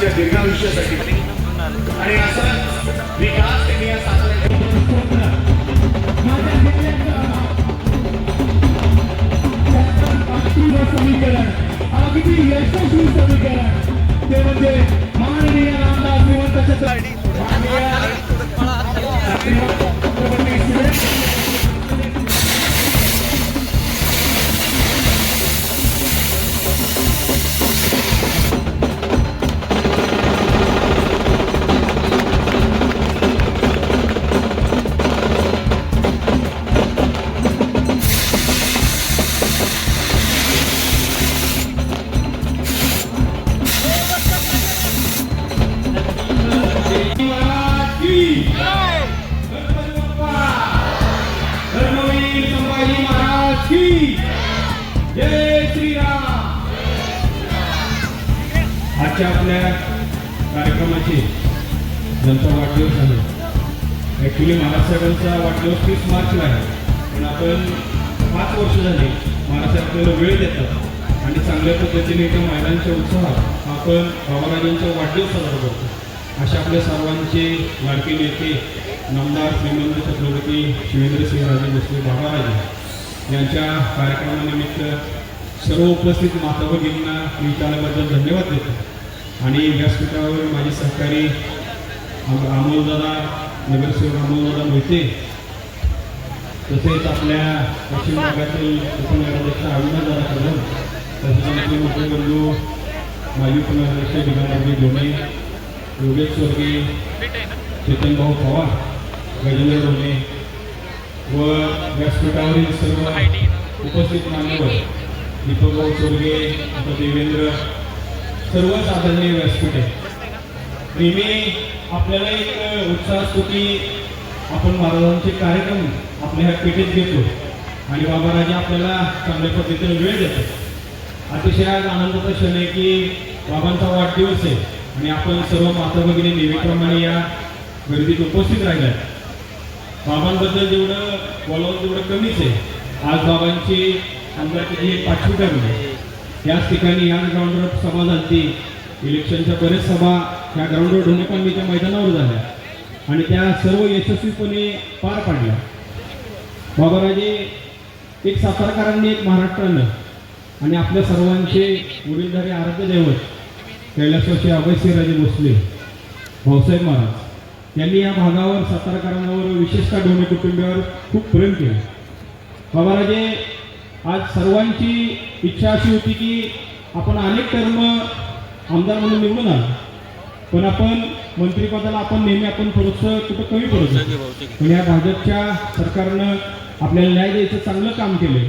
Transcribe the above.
बाबांच्या दीर्घायुष्यासाठी आणि असा विकास त्यांनी या साताऱ्याच्या आजच्या आपल्या कार्यक्रमाची ज्यांचा वाढदिवस आहे. ॲक्च्युली महाराष्ट्राचा वाढदिवस तीस मार्चला आहे. पण आपण पाच वर्ष झाली महाराष्ट्र आपल्याला वेळ देतात आणि चांगल्या पद्धतीने एका महिलांच्या उत्साहात आपण बाबाराजांचा वाढदिवस साजरा करतो. अशा आपल्या सर्वांचे लाडके नेते नामदार श्रीमंत छत्रपती शिवेंद्रसिंहराजे भोसले बाबाराजे यांच्या कार्यक्रमानिमित्त सर्व उपस्थित माता भगिनींना मी त्याबद्दल धन्यवाद देतो. आणि व्यासपीठावर माझे सहकारी अमोलदादा नगरसेवक अमोलदादा मोहिते तसेच आपल्या पश्चिम भागातील उपनगराध्यक्ष अविनादादा कदम तसेच आमचे मित्रबंधू माजी उपनगराध्यक्ष दिगंबरजी धोणे योगेश स्वर्गीय चेतनभाऊ पवार गजेंद्र धोणे व व्यासपीठावरील सर्व उपस्थित मान्यवर दीपकभाऊ स्वर्गीय आता देवेंद्र सर्वच आदरणीय व्यासपीठ आहे नेहमी आपल्याला एक उत्साह असतो की आपण महाराजांचे कार्यक्रम आपल्या ह्या पेठेत घेतो. आणि बाबाराजे आपल्याला चांगल्या पद्धतीने वेळ देतो अतिशय आज आनंदाचा क्षण आहे की बाबांचा वाढदिवस आहे आणि आपण सर्व माता भगिनी नेहमीप्रमाणे या गर्दीत उपस्थित राहिल्या बाबांबद्दल जेवढं बोलावं तेवढं कमीच आहे. आज बाबांची आमदारकीची ही पाचवी आहे. याच ठिकाणी या ग्राउंडवर सभा झाली. इलेक्शनच्या बरेच सभा ह्या ग्राउंडवर ढोणेपांडीच्या मैदानावर झाल्या. आणि त्या सर्व यशस्वीपणे पार पाडल्या. बाबाराजे एक सातारकरांनी एक महाराष्ट्रानं आणि आपल्या सर्वांचे वडीलधारे आराध्य दैवत कैलासवाचे अभयसिंहराजे भोसले भाऊसाहेब महाराज यांनी या भागावर सातारकरांवर विशेषतः डोणे कुटुंबियावर खूप प्रेम केलं. बाबाराजे आज सर्वांची इच्छा अशी होती की आपण अनेक टर्म आमदार म्हणून निवडून आलो. पण आपण मंत्रिपदाला आपण नेहमी आपण थोडंसं कुठं कमी पडत. पण या भाजपच्या सरकारनं आपल्याला न्याय द्यायचं चांगलं काम केलं